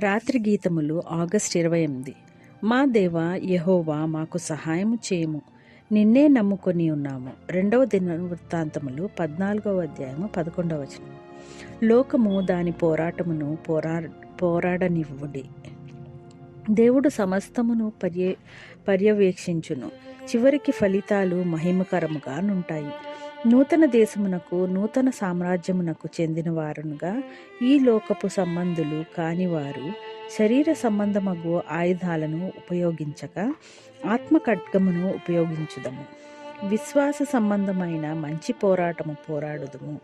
రాత్రి గీతములు ఆగస్ట్ ఇరవై ఎనిమిది. మా దేవ యహోవా మాకు సహాయము చేయము. నిన్నే నమ్ముకొని ఉన్నాము. రెండవ దిన వృత్తాంతములు పద్నాలుగవ అధ్యాయము పదకొండవ వచనం లోకము దాని పోరాటమును పోరా పోరాడనివ్వుడి. దేవుడు సమస్తమును పర్య పర్యవేక్షించును. చివరికి ఫలితాలు మహిమకరముగా నుంటాయి నూతన దేశమునకు నూతన సామ్రాజ్యమునకు చెందిన వారునుగా ఈ లోకపు సంబంధులు కానివారు శరీర సంబంధమగు ఆయుధాలను ఉపయోగించక ఆత్మ ఖడ్గమును ఉపయోగించుదము. విశ్వాస సంబంధమైన మంచి పోరాటము పోరాడుదుము.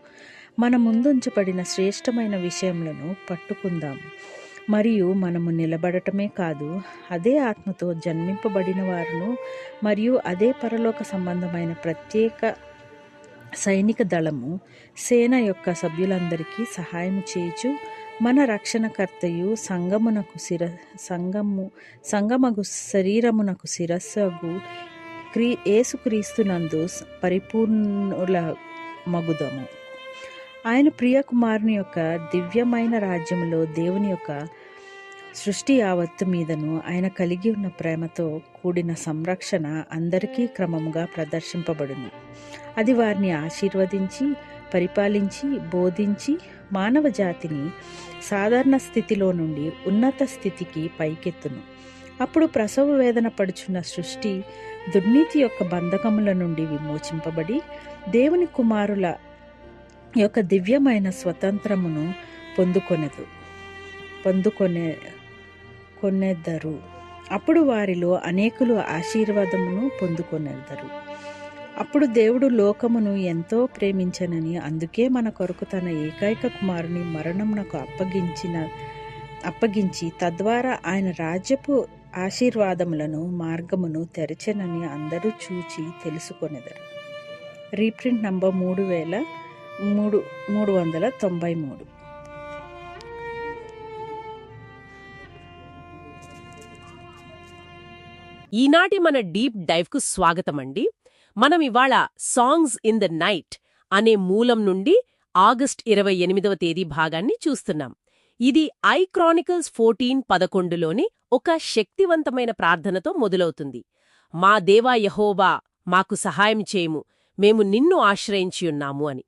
మన ముందుంచబడిన శ్రేష్టమైన విషయములను పట్టుకుందాము. మరియు మనము నిలబడటమే కాదు అదే ఆత్మతో జన్మింపబడిన వారును మరియు అదే పరలోక సంబంధమైన ప్రత్యేక సైనిక దళము సేన యొక్క సభ్యులందరికీ సహాయం చేయుచు మన రక్షణకర్తయు సంగమునకు శిర సంగము సంగమగు శరీరమునకు శిరస్సగు క్రీ ఏసుక్రీస్తునందు పరిపూర్ణుల మగుదము ఆయన ప్రియకుమారుని యొక్క దివ్యమైన రాజ్యములో దేవుని యొక్క సృష్టి యావత్తు మీదను ఆయన కలిగి ఉన్న ప్రేమతో కూడిన సంరక్షణ అందరికీ క్రమముగా ప్రదర్శింపబడును. అది వారిని ఆశీర్వదించి పరిపాలించి బోధించి మానవ జాతిని సాధారణ స్థితిలో నుండి ఉన్నత స్థితికి పైకెత్తును. అప్పుడు ప్రసవ వేదన పడుచున్న సృష్టి దుర్నీతి యొక్క బంధకముల నుండి విమోచింపబడి దేవుని కుమారుల యొక్క దివ్యమైన స్వతంత్రమును పొందుకొనదు పొందుకొనే కొనెద్దరు అప్పుడు వారిలో అనేకులు ఆశీర్వాదమును పొందుకొనెద్దరు అప్పుడు దేవుడు లోకమును ఎంతో ప్రేమించనని అందుకే మన కొరకు తన ఏకైక కుమారుని మరణమునకు అప్పగించిన అప్పగించి తద్వారా ఆయన రాజ్యపు ఆశీర్వాదములను మార్గమును తెరచెనని అందరూ చూచి తెలుసుకొనెదరు. రీప్రింట్ నంబర్ మూడు వేల మూడు మూడు వందల తొంభై మూడు. ఈనాటి మన డీప్ డైవ్కు స్వాగతమండి. మనం ఇవాళ సాంగ్స్ ఇన్ ద నైట్ అనే మూలం నుండి ఆగస్ట్ ఇరవై ఎనిమిదవ తేదీ భాగాన్ని చూస్తున్నాం. ఇది ఐ క్రానికల్స్ ఫోర్టీన్ పదకొండులోని ఒక శక్తివంతమైన ప్రార్థనతో మొదలవుతుంది. మా దేవా యహోబా మాకు సహాయం చేయము. మేము నిన్ను ఆశ్రయించియున్నాము అని.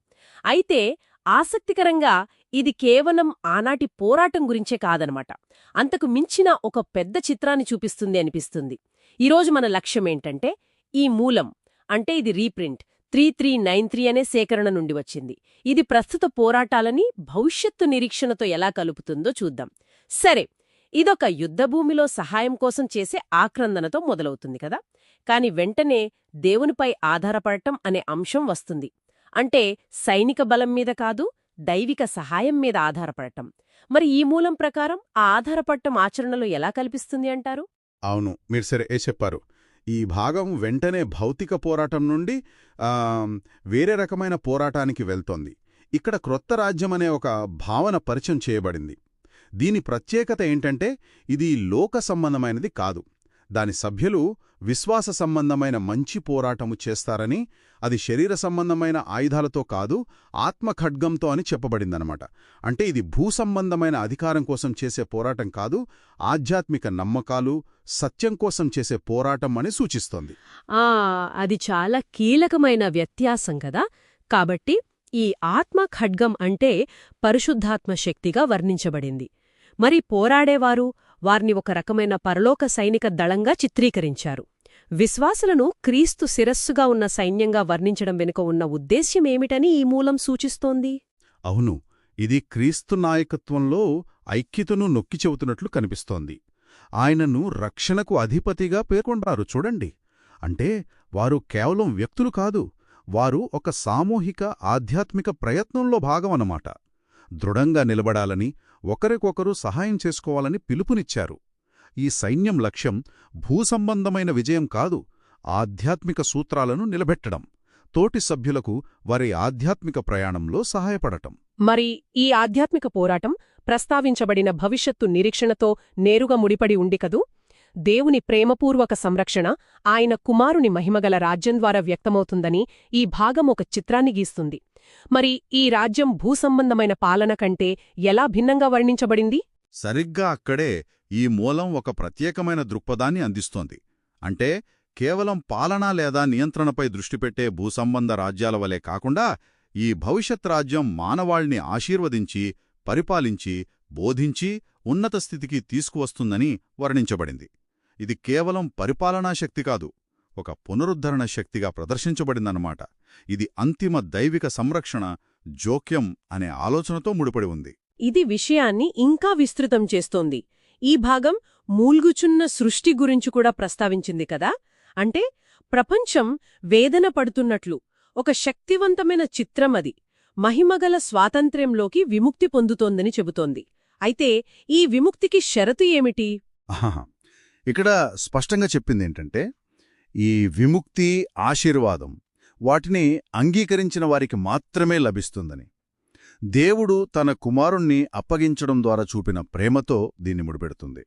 అయితే ఆసక్తికరంగా ఇది కేవలం ఆనాటి పోరాటం గురించే కాదనమాట. అంతకు మించిన ఒక పెద్ద చిత్రాన్ని చూపిస్తుంది అనిపిస్తుంది. ఈరోజు మన లక్ష్యమేంటంటే ఈ మూలం అంటే ఇది reprint three three nine three అనే సేకరణ నుండి వచ్చింది. ఇది ప్రస్తుత పోరాటాలని భవిష్యత్తు నిరీక్షణతో ఎలా కలుపుతుందో చూద్దాం. సరే ఇదొక యుద్ధభూమిలో సహాయం కోసం చేసే ఆక్రందనతో మొదలవుతుంది కదా? కాని వెంటనే దేవునిపై ఆధారపడటం అనే అంశం వస్తుంది. అంటే సైనిక బలం మీద కాదు దైవిక సహాయం మీద ఆధారపడటం. మరి ఈ మూలం ప్రకారం ఆ ఆధారపడటం ఆచరణలో ఎలా కల్పిస్తుంది అంటారు? అవును. మీరు సరే ఏ చెప్పారు? ఈ భాగం వెంటనే భౌతిక పోరాటం నుండి వేరే రకమైన పోరాటానికి వెళ్తోంది. ఇక్కడ క్రొత్త రాజ్యం అనే ఒక భావన పరిచయం చేయబడింది. దీని ప్రత్యేకత ఏంటంటే ఇది లోక సంబంధమైనది కాదు. దాని సభ్యులు విశ్వాస సంబంధమైన మంచి పోరాటము చేస్తారని అది శరీర సంబంధమైన ఆయుధాలతో కాదు ఆత్మఖడ్గంతో అని చెప్పబడిందనమాట. అంటే ఇది భూ సంబంధమైన అధికారం కోసం చేసే పోరాటం కాదు ఆధ్యాత్మిక నమ్మకాలు సత్యం కోసం చేసే పోరాటం అని సూచిస్తోంది. ఆ అది చాలా కీలకమైన వ్యత్యాసం కదా! కాబట్టి ఈ ఆత్మ ఖడ్గం అంటే పరిశుద్ధాత్మ శక్తిగా వర్ణించబడింది. మరి పోరాడేవారు వారిని ఒక రకమైన పరలోక సైనిక దళంగా చిత్రీకరించారు. విశ్వాసులను క్రీస్తు శిరస్సుగా ఉన్న సైన్యంగా వర్ణించడం వెనుక ఉన్న ఉద్దేశ్యమేమిటని ఈ మూలం సూచిస్తోంది? అవును ఇది క్రీస్తు నాయకత్వంలో ఐక్యతను నొక్కి చెబుతున్నట్లు కనిపిస్తోంది. ఆయనను రక్షణకు అధిపతిగా పేర్కొంటారు చూడండి. అంటే వారు కేవలం వ్యక్తులు కాదు వారు ఒక సామూహిక ఆధ్యాత్మిక ప్రయత్నంలో భాగమన్నమాట. దృఢంగా నిలబడాలని ఒకరికొకరు సహాయం చేసుకోవాలని పిలుపునిచ్చారు. ఈ సైన్యం లక్ష్యం భూసంబంధమైన విజయం కాదు ఆధ్యాత్మిక సూత్రాలను నిలబెట్టడం. తోటి సభ్యులకు వారి ఆధ్యాత్మిక ప్రయాణంలో సహాయపడటం. మరి ఈ ఆధ్యాత్మిక పోరాటం ప్రస్తావించబడిన భవిష్యత్తు నిరీక్షణతో నేరుగా ముడిపడి ఉండి కదూ? దేవుని ప్రేమపూర్వక సంరక్షణ ఆయన కుమారుని మహిమగల రాజ్యం ద్వారా వ్యక్తమవుతుందని ఈ భాగం ఒక చిత్రాన్ని గీస్తుంది. మరి ఈ రాజ్యం భూసంబంధమైన పాలన కంటే ఎలా భిన్నంగా వర్ణించబడింది? సరిగ్గా అక్కడే ఈ మూలం ఒక ప్రత్యేకమైన దృక్పథాన్ని అందిస్తోంది. అంటే కేవలం పాలన లేదా నియంత్రణపై దృష్టిపెట్టే భూసంబంధ రాజ్యాల వలె కాకుండా ఈ భవిష్యత్ రాజ్యం మానవాళ్ని ఆశీర్వదించి పరిపాలించి బోధించి ఉన్నత స్థితికి తీసుకువస్తుందని వర్ణించబడింది. ఇది కేవలం పరిపాలనా శక్తి కాదు. ఒక పునరుద్ధరణ శక్తిగా ప్రదర్శించబడిందన్నమాట. ఇది అంతిమ దైవిక సంరక్షణ జోక్యం అనే ఆలోచనతో ముడిపడి ఉంది. ఇది విషయాన్ని ఇంకా విస్తృతం చేస్తోంది. ఈ భాగం మూల్గుచున్న సృష్టి గురించి కూడా ప్రస్తావించింది కదా? అంటే ప్రపంచం వేదన పడుతున్నట్లు ఒక శక్తివంతమైన చిత్రం అది. మహిమగల స్వాతంత్ర్యంలోకి విముక్తి పొందుతోందని చెబుతోంది. అయితే ఈ విముక్తికి షరతు ఏమిటి. ఇక్కడ స్పష్టంగా చెప్పింది ఏంటంటే ఈ విముక్తి ఆశీర్వాదం వాటిని అంగీకరించిన వారికి మాత్రమే లభిస్తుందని. దేవుడు తన కుమారుణ్ణి అప్పగించడం ద్వారా చూపిన ప్రేమతో దీన్ని ముడిపెడుతుంది.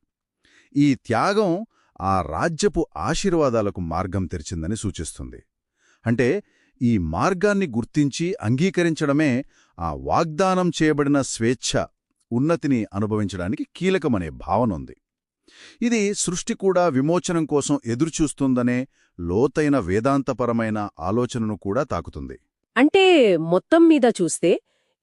ఈ త్యాగం ఆ రాజ్యపు ఆశీర్వాదాలకు మార్గం తెరిచిందని సూచిస్తుంది. అంటే ఈ మార్గాన్ని గుర్తించి అంగీకరించడమే ఆ వాగ్దానం చేయబడిన స్వేచ్ఛ ఉన్నతిని అనుభవించడానికి కీలకమనే భావన ఉంది. ఇది సృష్టి కూడా విమోచనం కోసం ఎదురుచూస్తుందనే లోతైన వేదాంతపరమైన ఆలోచనను కూడా తాకుతుంది. అంటే మొత్తం మీద చూస్తే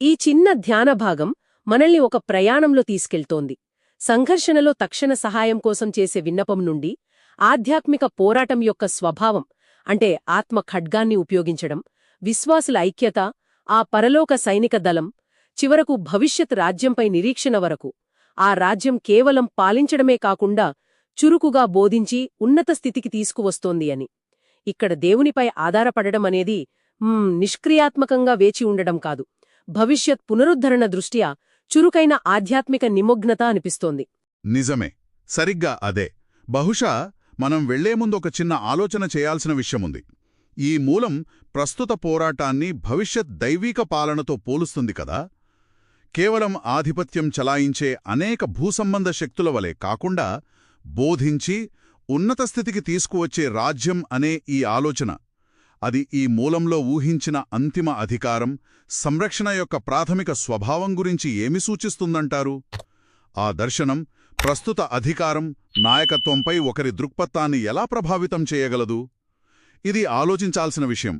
ఈ చిన్న ధ్యాన భాగం మనల్ని ఒక ప్రయాణంలో తీసుకెళ్తోంది. సంఘర్షణలో తక్షణ సహాయం కోసం చేసే విన్నపం నుండి ఆధ్యాత్మిక పోరాటం యొక్క స్వభావం అంటే ఆత్మ ఖడ్గాన్ని ఉపయోగించడం విశ్వాసుల ఐక్యత ఆ పరలోక సైనిక దళం చివరకు భవిష్యత్ రాజ్యంపై నిరీక్షణ వరకు ఆ రాజ్యం కేవలం పాలించడమే కాకుండా చురుకుగా బోధించి ఉన్నత స్థితికి తీసుకువస్తోంది అని. ఇక్కడ దేవునిపై ఆధారపడడం అనేది నిష్క్రియాత్మకంగా వేచి ఉండడం కాదు. భవిష్యత్ పునరుద్ధరణ దృష్ట్యా చురుకైన ఆధ్యాత్మిక నిమగ్నత అనిపిస్తోంది. నిజమే. సరిగ్గా అదే. బహుశా మనం వెళ్ళే ముందు ఒక చిన్న ఆలోచన చేయాల్సిన విషయముంది. ఈ మూలం ప్రస్తుత పోరాటాన్ని భవిష్యత్ దైవీక పాలనతో పోలుస్తుంది కదా? కేవలం ఆధిపత్యం చలాయించే అనేక భూసంబంధ శక్తుల వలె కాకుండా బోధించి ఉన్నత స్థితికి తీసుకువచ్చే రాజ్యం అనే ఈ ఆలోచన. అది ఈ మూలంలో ఊహించిన అంతిమ అధికారం సంరక్షణ యొక్క ప్రాథమిక స్వభావం గురించి ఏమి సూచిస్తుందంటారు? ఆ దర్శనం ప్రస్తుత అధికారం నాయకత్వంపై ఒకరి దృక్పథాన్ని ఎలా ప్రభావితం చేయగలదు? ఇది ఆలోచించాల్సిన విషయం.